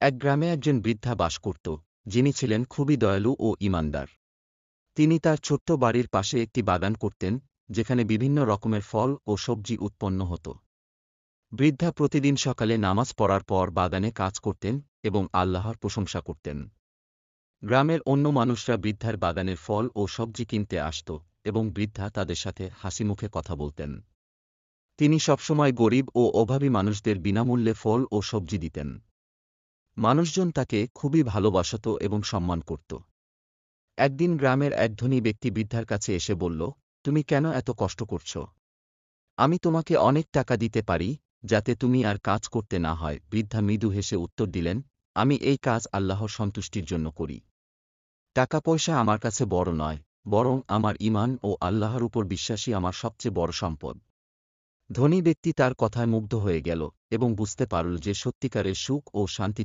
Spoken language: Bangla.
এক গ্রামে একজন বৃদ্ধা বাস করত, যিনি ছিলেন খুবই দয়ালু ও ইমানদার। তিনি তার ছোট্ট বাড়ির পাশে একটি বাগান করতেন, যেখানে বিভিন্ন রকমের ফল ও সবজি উৎপন্ন হতো। বৃদ্ধা প্রতিদিন সকালে নামাজ পড়ার পর বাগানে কাজ করতেন এবং আল্লাহর প্রশংসা করতেন। গ্রামের অন্য মানুষরা বৃদ্ধার বাগানের ফল ও সবজি কিনতে আসত এবং বৃদ্ধা তাদের সাথে হাসিমুখে কথা বলতেন। তিনি সবসময় গরিব ও অভাবী মানুষদের বিনামূল্যে ফল ও সবজি দিতেন। মানুষজন তাকে খুবই ভালোবাসত এবং সম্মান করত। একদিন গ্রামের এক ধনী ব্যক্তি বৃদ্ধার কাছে এসে বলল, তুমি কেন এত কষ্ট করছ? আমি তোমাকে অনেক টাকা দিতে পারি, যাতে তুমি আর কাজ করতে না হয়। বৃদ্ধা মৃদু হেসে উত্তর দিলেন, আমি এই কাজ আল্লাহর সন্তুষ্টির জন্য করি। টাকা পয়সা আমার কাছে বড় নয়, বরং আমার ইমান ও আল্লাহর উপর বিশ্বাসী আমার সবচেয়ে বড় সম্পদ। ধনী ব্যক্তি তার কথায় মুগ্ধ হয়ে গেল এবং বুঝতে পারল যে সত্যিকারের সুখ ও শান্তি